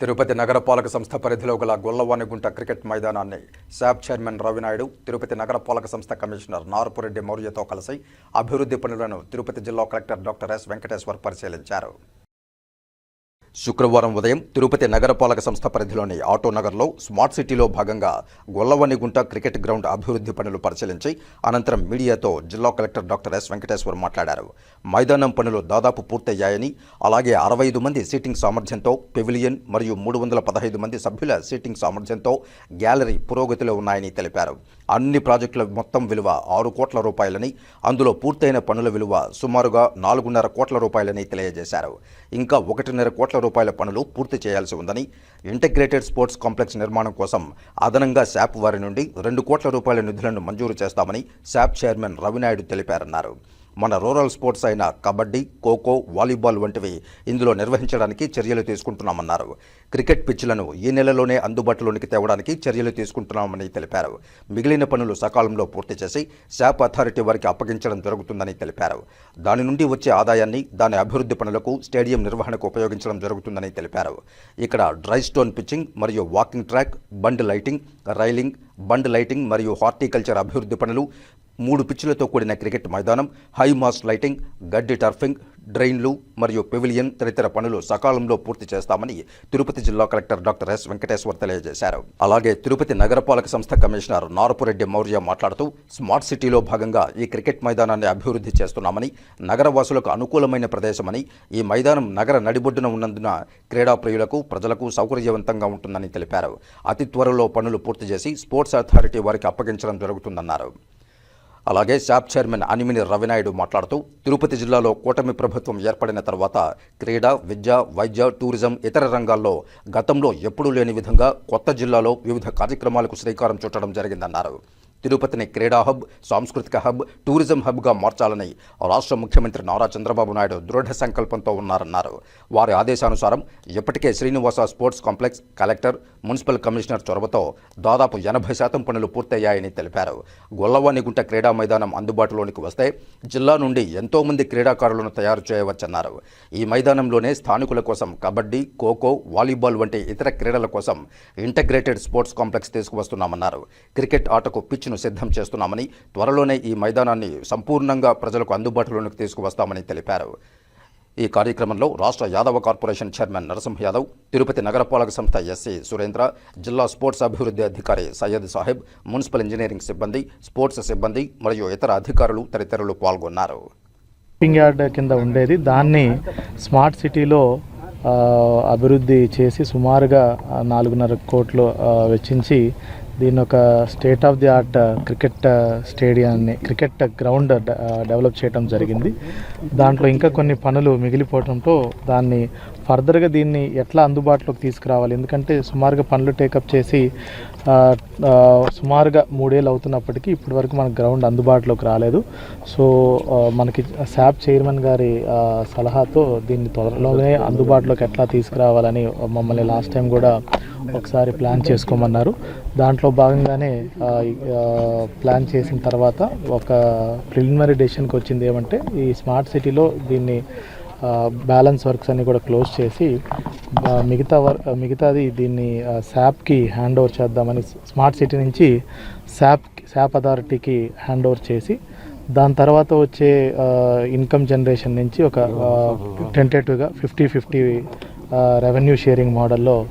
తిరుపతి నగరపాలక సంస్థ పరిధిలో గల గొల్లవానిగుంట క్రికెట్ మైదానాన్ని శాప్ చైర్మన్ రవినాయుడు తిరుపతి నగరపాలక సంస్థ కమిషనర్ నారపురెడ్డి మౌర్యతో కలిసి అభివృద్ధి పనులను తిరుపతి జిల్లా కలెక్టర్ డాక్టర్ ఎస్ వెంకటేశ్వర్ పరిశీలించారు. శుక్రవారం ఉదయం తిరుపతి నగరపాలక సంస్థ పరిధిలోని ఆటో నగర్లో స్మార్ట్ సిటీలో భాగంగా గొల్లవనిగుంట క్రికెట్ గ్రౌండ్ అభివృద్ధి పనులు పరిశీలించి అనంతరం మీడియాతో జిల్లా కలెక్టర్ డాక్టర్ ఎస్ వెంకటేశ్వర్ మాట్లాడారు. మైదానం పనులు దాదాపు పూర్తయ్యాయని అలాగే అరవై ఐదు మంది సీటింగ్ సామర్థ్యంతో పెవిలియన్ మరియు మూడు వందల పదహైదు మంది సభ్యుల సీటింగ్ సామర్థ్యంతో గ్యాలరీ పురోగతిలో ఉన్నాయని తెలిపారు. అన్ని ప్రాజెక్టుల మొత్తం విలువ ఆరు కోట్ల రూపాయలని అందులో పూర్తయిన పనుల విలువ సుమారుగా నాలుగున్నర కోట్ల రూపాయలని తెలియజేశారు. ఇంకా ఒకటిన్నర కోట్ల రూపాయల పనులు పూర్తి చేయాల్సి ఉందని ఇంటిగ్రేటెడ్ స్పోర్ట్స్ కాంప్లెక్స్ నిర్మాణం కోసం అదనంగా శాప్ వారి నుండి రెండు కోట్ల రూపాయల నిధులను మంజూరు చేస్తామని శాప్ చైర్మన్ రవినాయుడు తెలిపారన్నారు. మన రూరల్ స్పోర్ట్స్ అయిన కబడ్డీ ఖోఖో వాలీబాల్ వంటివి ఇందులో నిర్వహించడానికి చర్యలు తీసుకుంటున్నామన్నారు. క్రికెట్ పిచ్లను ఈ నెలలోనే అందుబాటులోనికి తేవడానికి చర్యలు తీసుకుంటున్నామని తెలిపారు. మిగిలిన పనులు సకాలంలో పూర్తి చేసి శాప్ అథారిటీ వారికి అప్పగించడం జరుగుతుందని తెలిపారు. దాని నుండి వచ్చే ఆదాయాన్ని దాని అభివృద్ధి పనులకు స్టేడియం నిర్వహణకు ఉపయోగించడం జరుగుతుందని తెలిపారు. ఇక్కడ డ్రై స్టోన్ పిచ్చింగ్ మరియు walking track bund lighting railing bund lighting మరియు హార్టికల్చర్ అభివృద్ధి పనులు మూడు పిచ్చులతో కూడిన క్రికెట్ మైదానం హై మాస్ట్ లైటింగ్ గడ్డి టర్ఫింగ్ డ్రైన్లు మరియు పెవిలియన్ తదితర పనులు సకాలంలో పూర్తి చేస్తామని తిరుపతి జిల్లా కలెక్టర్ డాక్టర్ ఎస్ వెంకటేశ్వర్ తెలియజేశారు. అలాగే తిరుపతి నగరపాలక సంస్థ కమిషనర్ నారపురెడ్డి మౌర్య మాట్లాడుతూ స్మార్ట్ సిటీలో భాగంగా ఈ క్రికెట్ మైదానాన్ని అభివృద్ధి చేస్తున్నామని నగరవాసులకు అనుకూలమైన ప్రదేశమని ఈ మైదానం నగర నడిబొడ్డున ఉన్నందున క్రీడా ప్రియులకు ప్రజలకు సౌకర్యవంతంగా ఉంటుందని తెలిపారు. అతి త్వరలో పనులు పూర్తి చేసి స్పోర్ట్స్ అథారిటీ వారికి అప్పగించడం జరుగుతుందన్నారు. అలాగే శాప్ చైర్మన్ అనిమిని రవినాయుడు మాట్లాడుతూ తిరుపతి జిల్లాలో కూటమి ప్రభుత్వం ఏర్పడిన తర్వాత క్రీడ విద్య వైద్య టూరిజం ఇతర రంగాల్లో గతంలో ఎప్పుడూ లేని విధంగా కొత్త జిల్లాలో వివిధ కార్యక్రమాలకు శ్రీకారం చుట్టడం జరిగిందన్నారు. తిరుపతిని క్రీడా హబ్ సాంస్కృతిక హబ్ టూరిజం హబ్గా మార్చాలని రాష్ట్ర ముఖ్యమంత్రి నారా చంద్రబాబు నాయుడు దృఢ సంకల్పంతో ఉన్నారన్నారు. వారి ఆదేశానుసారం ఇప్పటికే Srinivasa sports complex collector municipal commissioner చొరవతో దాదాపు ఎనభై శాతం పనులు పూర్తయ్యాయని తెలిపారు. గొల్లవాణిగుంట క్రీడా మైదానం అందుబాటులోనికి వస్తే జిల్లా నుండి ఎంతోమంది క్రీడాకారులను తయారు చేయవచ్చన్నారు. ఈ మైదానంలోనే స్థానికుల కోసం కబడ్డీ ఖోఖో వాలీబాల్ వంటి ఇతర క్రీడల కోసం ఇంటగ్రేటెడ్ స్పోర్ట్స్ కాంప్లెక్స్ తీసుకువస్తున్నామన్నారు. క్రికెట్ ఆటకు పిచ్ను సిద్ధం చేస్తున్నామని త్వరలోనే ఈ మైదానాన్ని సంపూర్ణంగా ప్రజలకు అందుబాటులోనికి తీసుకువస్తామని తెలిపారు. ఈ కార్యక్రమంలో రాష్ట్ర యాదవ కార్పొరేషన్ చైర్మన్ నరసింహ యాదవ్ తిరుపతి నగరపాలక సంస్థ ఎస్సీ సురేంద్ర జిల్లా స్పోర్ట్స్ అభివృద్ధి అధికారి సయ్యద్ సాహెబ్ మున్సిపల్ ఇంజనీరింగ్ సిబ్బంది స్పోర్ట్స్ సిబ్బంది మరియు ఇతర అధికారులు తదితరులు పాల్గొన్నారు. షాపింగ్ యార్డ్ కింద ఉండేది. దాన్ని స్మార్ట్ సిటీలో అభివృద్ధి చేసి సుమారుగా నాలుగున్నర కోట్లు వెచ్చించి దీన్ని ఒక state of the art cricket స్టేడియాన్ని cricket ground develop చేయడం జరిగింది. దాంట్లో ఇంకా కొన్ని పనులు మిగిలిపోవడంతో దాన్ని ఫర్దర్గా దీన్ని ఎట్లా అందుబాటులోకి తీసుకురావాలి? ఎందుకంటే సుమారుగా పనులు టేకప్ చేసి సుమారుగా మూడేళ్ళు అవుతున్నప్పటికీ ఇప్పటి వరకు మన గ్రౌండ్ అందుబాటులోకి రాలేదు. సో మనకి శాప్ చైర్మన్ గారి సలహాతో దీన్ని త్వరలోనే అందుబాటులోకి ఎట్లా తీసుకురావాలని మమ్మల్ని లాస్ట్ టైం కూడా ఒకసారి ప్లాన్ చేసుకోమన్నారు. దాంట్లో భాగంగానే ప్లాన్ చేసిన తర్వాత ఒక ప్రిలిమినరీ డెసిషన్కి వచ్చింది ఏమంటే ఈ స్మార్ట్ సిటీలో దీన్ని బ్యాలెన్స్ వర్క్స్ అన్ని కూడా క్లోజ్ చేసి మిగతా వర్ మిగతాది దీన్ని శాప్కి హ్యాండ్ ఓవర్ చేద్దామని స్మార్ట్ సిటీ నుంచి శాప్ శాప్ అథారిటీకి హ్యాండ్ ఓవర్ చేసి దాని తర్వాత వచ్చే ఇన్కమ్ జనరేషన్ నుంచి ఒక టెంటేటివ్గా ఫిఫ్టీ ఫిఫ్టీ రెవెన్యూ షేరింగ్ మోడల్లో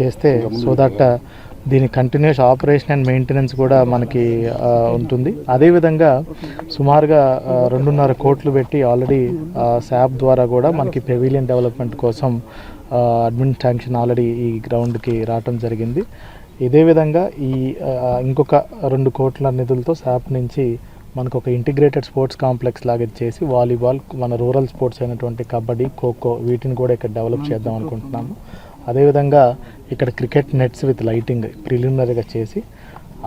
చేస్తే సో దట్ దీని కంటిన్యూస్ ఆపరేషన్ అండ్ మెయింటెనెన్స్ కూడా మనకి ఉంటుంది. అదేవిధంగా సుమారుగా రెండున్నర కోట్లు పెట్టి ఆల్రెడీ శాప్ ద్వారా కూడా మనకి పెవిలియన్ డెవలప్మెంట్ కోసం అడ్మిన్ శాంక్షన్ ఆల్రెడీ ఈ గ్రౌండ్కి రావటం జరిగింది. ఇదే విధంగా ఈ ఇంకొక రెండు కోట్ల నిధులతో శాప్ నుంచి మనకు ఒక ఇంటిగ్రేటెడ్ స్పోర్ట్స్ కాంప్లెక్స్ లాగా చేసి వాలీబాల్ మన రూరల్ స్పోర్ట్స్ అయినటువంటి కబడ్డీ ఖోఖో వీటిని కూడా ఇక్కడ డెవలప్ చేద్దాం అనుకుంటున్నాము. అదేవిధంగా ఇక్కడ క్రికెట్ నెట్స్ విత్ లైటింగ్ ప్రిలిమినరీగా చేసి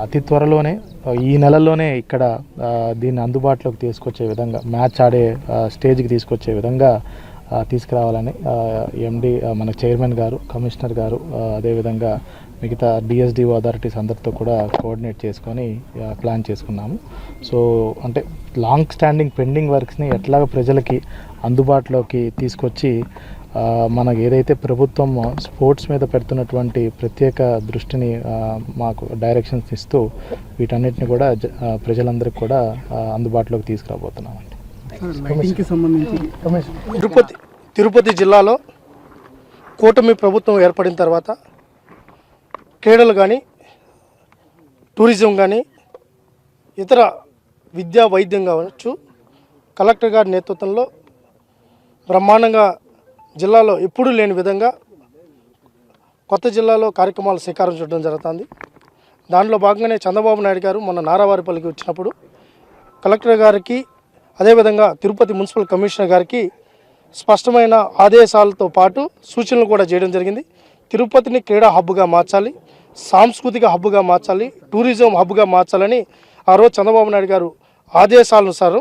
అతి త్వరలోనే ఈ నెలలోనే ఇక్కడ దీన్ని అందుబాటులోకి తీసుకొచ్చే విధంగా మ్యాచ్ ఆడే స్టేజ్కి తీసుకొచ్చే విధంగా తీసుకురావాలని ఎండి మన చైర్మన్ గారు కమిషనర్ గారు అదేవిధంగా మిగతా డిఎస్డిఓ అథారిటీస్ అందరితో కూడా కోఆర్డినేట్ చేసుకొని ప్లాన్ చేసుకున్నాము. సో అంటే లాంగ్ స్టాండింగ్ పెండింగ్ వర్క్స్ని ఎట్లాగ ప్రజలకి అందుబాటులోకి తీసుకొచ్చి మనకు ఏదైతే ప్రభుత్వం స్పోర్ట్స్ మీద పెడుతున్నటువంటి ప్రత్యేక దృష్టిని మాకు డైరెక్షన్స్ ఇస్తూ వీటన్నిటిని కూడా ప్రజలందరికీ కూడా అందుబాటులోకి తీసుకురాబోతున్నామండి. తిరుపతి తిరుపతి జిల్లాలో కూటమి ప్రభుత్వం ఏర్పడిన తర్వాత క్రీడలు కానీ టూరిజం కానీ ఇతర విద్యా వైద్యం కావచ్చు కలెక్టర్ గారి నేతృత్వంలో బ్రహ్మాండంగా జిల్లాలో ఎప్పుడూ లేని విధంగా కొత్త జిల్లాలో కార్యక్రమాలు శ్రీకారం చుట్టడం జరుగుతుంది. దాంట్లో భాగంగానే చంద్రబాబు నాయుడు గారు మొన్న నారావారిపల్లికి వచ్చినప్పుడు కలెక్టర్ గారికి అదేవిధంగా తిరుపతి మున్సిపల్ కమిషనర్ గారికి స్పష్టమైన ఆదేశాలతో పాటు సూచనలు కూడా చేయడం జరిగింది. తిరుపతిని క్రీడా హబ్గా మార్చాలి సాంస్కృతిక హబ్గా మార్చాలి టూరిజం హబ్గా మార్చాలని ఆ రోజు చంద్రబాబు నాయుడు గారు ఆదేశాలను సారు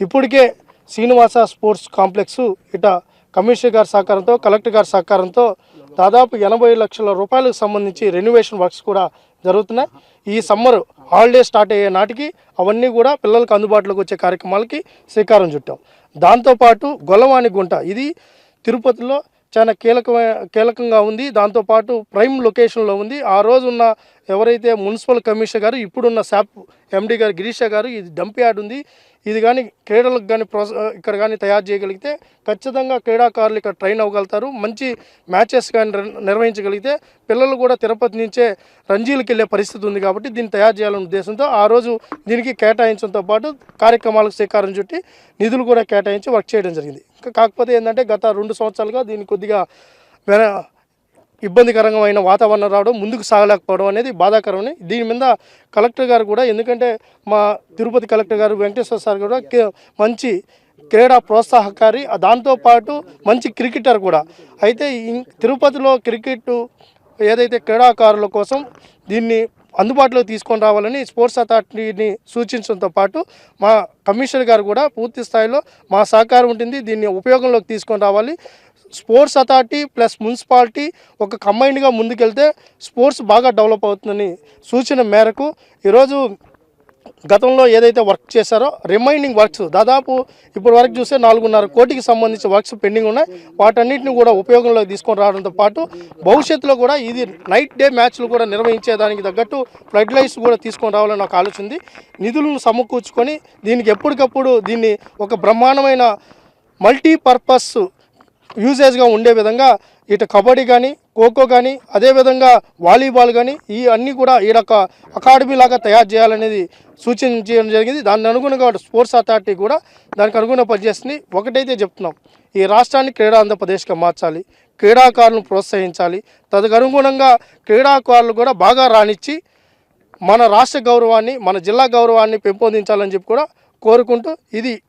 ఇప్పటికే శ్రీనివాస స్పోర్ట్స్ కాంప్లెక్స్ ఇట కమిషనర్ గారి సహకారంతో కలెక్టర్ గారి సహకారంతో దాదాపు ఎనభై లక్షల రూపాయలకు సంబంధించి రెన్యువేషన్ వర్క్స్ కూడా జరుగుతున్నాయి. ఈ సమ్మర్ హాలిడే స్టార్ట్ అయ్యే నాటికి అవన్నీ కూడా పిల్లలకు అందుబాటులోకి వచ్చే కార్యక్రమాలకి శ్రీకారం చుట్టాం. దాంతోపాటు గొల్లవాణి గుంట ఇది తిరుపతిలో చాలా కీలకమైన కీలకంగా ఉంది. దాంతోపాటు ప్రైమ్ లొకేషన్లో ఉంది. ఆ రోజు ఉన్న ఎవరైతే మున్సిపల్ కమిషనర్ గారు ఇప్పుడున్న శాప్ ఎండి గారు గిరీష గారు ఇది డంప్ యార్డ్ ఉంది. ఇది కానీ క్రీడలకు కానీ ప్రోత్స ఇక్కడ కానీ తయారు చేయగలిగితే ఖచ్చితంగా క్రీడాకారులు ఇక్కడ ట్రైన్ అవ్వగలుగుతారు. మంచి మ్యాచెస్ కానీ నిర్- నిర్వహించగలిగితే పిల్లలు కూడా తిరుపతి నుంచే రంజీలకు వెళ్ళే పరిస్థితి ఉంది కాబట్టి దీన్ని తయారు చేయాలనే ఉద్దేశంతో ఆ రోజు దీనికి కేటాయించడంతో పాటు కార్యక్రమాలకు శ్రీకారం చుట్టి నిధులు కూడా కేటాయించి వర్క్ చేయడం జరిగింది. కాకపోతే ఏంటంటే గత రెండు సంవత్సరాలుగా దీన్ని కొద్దిగా వెన ఇబ్బందికరమైన వాతావరణం రావడం ముందుకు సాగలేకపోవడం అనేది బాధాకరమని దీని మీద కలెక్టర్ గారు కూడా ఎందుకంటే మా తిరుపతి కలెక్టర్ గారు వెంకటేశ్వర సార్ కూడా మంచి క్రీడా ప్రోత్సాహకారి దాంతోపాటు మంచి క్రికెటర్ కూడా. అయితే తిరుపతిలో క్రికెట్ ఏదైతే క్రీడాకారుల కోసం దీన్ని అందుబాటులో తీసుకొని రావాలని స్పోర్ట్స్ అథారిటీని సూచించడంతో పాటు మా కమిషనర్ గారు కూడా పూర్తి స్థాయిలో మా సహకారం ఉంటుంది. దీన్ని ఉపయోగంలోకి తీసుకొని రావాలి. స్పోర్ట్స్ అథారిటీ ప్లస్ మున్సిపాలిటీ ఒక కంబైన్డ్గా ముందుకెళ్తే స్పోర్ట్స్ బాగా డెవలప్ అవుతుందని సూచన మేరకు ఈరోజు గతంలో ఏదైతే వర్క్ చేశారో రిమైనింగ్ వర్క్స్ దాదాపు ఇప్పటి వరకు చూస్తే నాలుగున్నర కోటికి సంబంధించి వర్క్స్ పెండింగ్ ఉన్నాయి. వాటన్నిటిని కూడా ఉపయోగంలోకి తీసుకొని రావడంతో పాటు భవిష్యత్తులో కూడా ఇది నైట్ డే మ్యాచ్లు కూడా నిర్వహించేదానికి తగ్గట్టు ఫ్లడ్ లైట్స్ కూడా తీసుకొని రావాలని నాకు ఆలోచన ఉంది. నిధులను సమకూర్చుకొని దీనికి ఎప్పటికప్పుడు దీన్ని ఒక బ్రహ్మాండమైన మల్టీపర్పస్ యూజేజ్గా ఉండే విధంగా ఇటు కబడ్డీ కానీ ఖోఖో కానీ అదేవిధంగా వాలీబాల్ కానీ ఈ అన్నీ కూడా ఈడొక అకాడమీ లాగా తయారు చేయాలనేది సూచించడం జరిగింది. దాని అనుగుణంగా స్పోర్ట్స్ అథారిటీ కూడా దానికి అనుగుణ పనిచేస్తుంది. ఒకటైతే చెప్తున్నాం. ఈ రాష్ట్రాన్ని క్రీడా ఆంధ్రప్రదేశ్గా మార్చాలి. క్రీడాకారులను ప్రోత్సహించాలి. తదనుగుణంగా క్రీడాకారులు కూడా బాగా రాణించి మన రాష్ట్ర గౌరవాన్ని మన జిల్లా గౌరవాన్ని పెంపొందించాలని చెప్పి కూడా కోరుకుంటూ ఇది